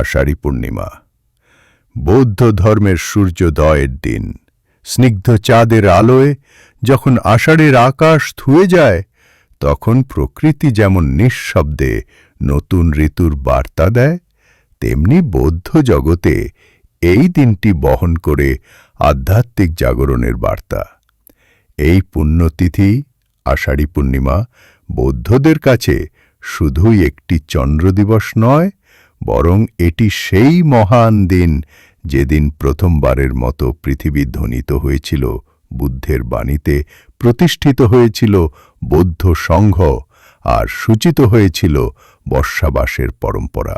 আষাঢ়ী পূর্ণিমা। বৌদ্ধ ধর্মের সূর্যোদয়ের দিন। স্নিগ্ধ চাঁদের আলোয় যখন আষাঢ়ের আকাশ ধুয়ে যায়, তখন প্রকৃতি যেমন নিঃশব্দে নতুন ঋতুর বার্তা দেয়, তেমনি বৌদ্ধ জগতে এই দিনটি বহন করে আধ্যাত্মিক জাগরণের বার্তা। এই পুণ্যতিথি, আষাঢ়ী পূর্ণিমা বৌদ্ধদের কাছে শুধুই একটি চন্দ্র দিবস নয় বরং এটি সেই মহান দিন যেদিন প্রথমবারের মতো পৃথিবী ধ্বনিত হয়েছিল, বুদ্ধের বাণীতে প্রতিষ্ঠিত হয়েছিল বৌদ্ধ সংঘ আর সূচিত হয়েছিল বর্ষাবাসের পরম্পরা।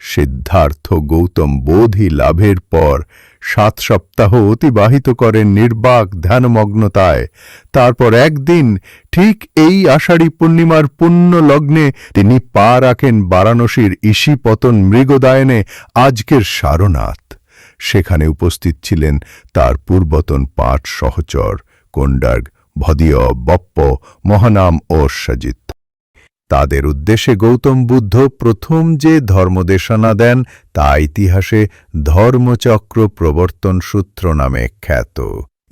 সিদ্ধার্থ গৌতম বোধি লাভের পর সাত সপ্তাহ অতিবাহিত করেন নির্বাক ধ্যানমগ্নতায়। তারপর একদিন ঠিক এই আষাঢ়ী পূর্ণিমার পুণ্য লগ্নে তিনি পা রাখেন বারাণসীর ঈশিপতন মৃগদায়নে আজকের সারনাথ। সেখানে উপস্থিত ছিলেন তার পূর্বতন পাঠ সহচর, কোন্ডার্গ, ভদীয়, বপ্প, মহানাম ও সজিত। তাদের উদ্দেশ্যে গৌতম বুদ্ধ প্রথম যে ধর্মদেশনা দেন, তা ইতিহাসে ধর্মচক্র প্রবর্তন সূত্র নামে খ্যাত।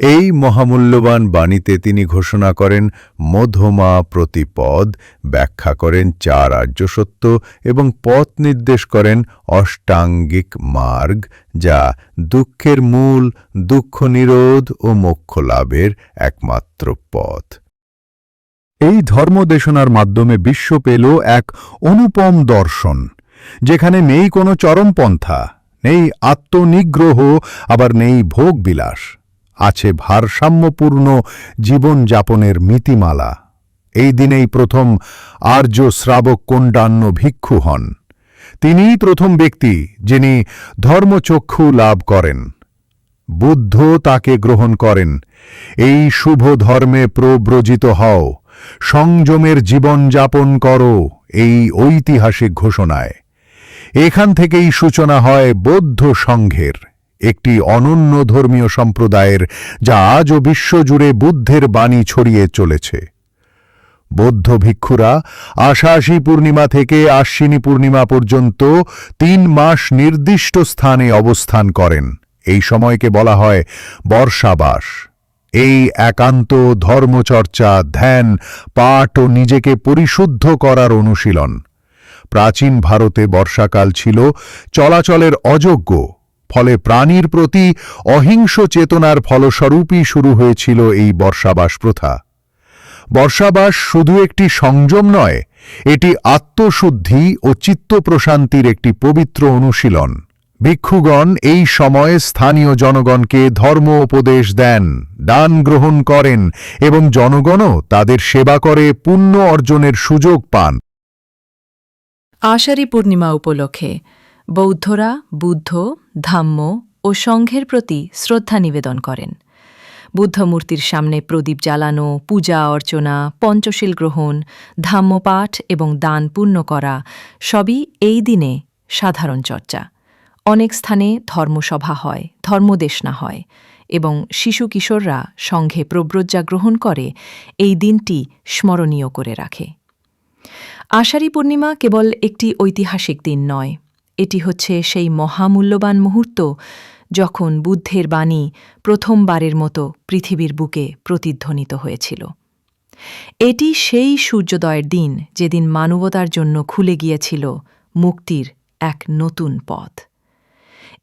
এই মহামূল্যবান বাণীতে তিনি ঘোষণা করেন, মধমা প্রতিপদ, ব্যাখ্যা করেন চার আর্যসত্য এবং পথ নির্দেশ করেন অষ্টাঙ্গিক মার্গ, যা দুঃখের মূল, দুঃখ নিরোধ ও মোক্ষ লাভের একমাত্র পথ। এই ধর্মদেশনার মাধ্যমে বিশ্ব পেল এক অনুপম দর্শন, যেখানে নেই কোনো চরমপন্থা, নেই আত্মনিগ্রহ, আবার নেই ভোগবিলাস। আছে ভারসাম্যপূর্ণ জীবনযাপনের মিতিমালা এই দিনেই প্রথম আর্য শ্রাবক কোণ্ডান্য ভিক্ষু হন। তিনিই প্রথম ব্যক্তি যিনি ধর্মচক্ষু লাভ করেন। বুদ্ধ তাকে গ্রহণ করেন। এই শুভ ধর্মে প্রব্রজিত হও। সংযমের জীবনযাপন করো এই ঐতিহাসিক ঘোষণায়। এখান থেকেই সূচনা হয় বৌদ্ধ সংঘের, একটি অনন্য ধর্মীয় সম্প্রদায়ের যা আজও বিশ্বজুড়ে বুদ্ধের বাণী ছড়িয়ে চলেছে। বৌদ্ধ ভিক্ষুরা আষাঢ়ী পূর্ণিমা থেকে আশ্বিনী পূর্ণিমা পর্যন্ত তিন মাস নির্দিষ্ট স্থানে অবস্থান করেন। এই সময়কে বলা হয় বর্ষাবাস। এই একান্ত ধর্মচর্চা, ধ্যান, পাঠ ও নিজেকে পরিশুদ্ধ করার অনুশীলন। প্রাচীন ভারতে বর্ষাকাল ছিল চলাচলের অযোগ্য, ফলে প্রাণীর প্রতি অহিংস চেতনার ফলস্বরূপই শুরু হয়েছিল এই বর্ষাবাস প্রথা। বর্ষাবাস শুধু একটি সংযম নয়, এটি আত্মশুদ্ধি ও চিত্তপ্রশান্তির একটি পবিত্র অনুশীলন। ভিক্ষুগণ এই সময়ে স্থানীয় জনগণকে ধর্ম উপদেশ দেন, দান গ্রহণ করেন এবং জনগণও তাদের সেবা করে, পুণ্য অর্জনের সুযোগ পান। আষাঢ়ী পূর্ণিমা উপলক্ষে বৌদ্ধরা বুদ্ধ, ধাম্ম ও সংঘের প্রতি শ্রদ্ধা নিবেদন করেন। বুদ্ধমূর্তির সামনে প্রদীপ জ্বালানো, পূজা অর্চনা, পঞ্চশীল গ্রহণ, ধাম্মপাঠ এবং দান পূর্ণ করা সবই এই দিনে সাধারণ চর্চা। অনেক স্থানে ধর্মসভা হয়, ধর্মদেশনা হয় এবং শিশু কিশোররা সংঘে প্রব্রজ্জা গ্রহণ করে, এই দিনটি স্মরণীয় করে রাখে। আষাঢ়ী পূর্ণিমা কেবল একটি ঐতিহাসিক দিন নয়, এটি হচ্ছে সেই মহামূল্যবান মুহূর্ত যখন বুদ্ধের বাণী প্রথমবারের মতো পৃথিবীর বুকে প্রতিধ্বনিত হয়েছিল। এটি সেই সূর্যোদয়ের দিন যেদিন মানবতার জন্য খুলে গিয়েছিল মুক্তির এক নতুন পথ।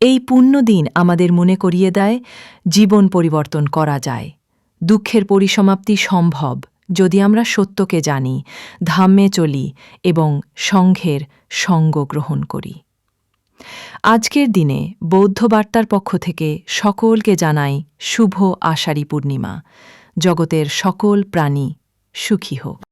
এই পুণ্য দিন আমাদের মনে করিয়ে দেয়, জীবন পরিবর্তন করা যায়। দুঃখের পরিসমাপ্তি সম্ভব যদি আমরা সত্যকে জানি ধাম্যে চলি এবং সংঘের সঙ্গ গ্রহণ করি। আজকের দিনে বৌদ্ধ বার্তার পক্ষ থেকে সকলকে জানাই শুভ আষাঢ়ী পূর্ণিমা। জগতের সকল প্রাণী সুখী হোক।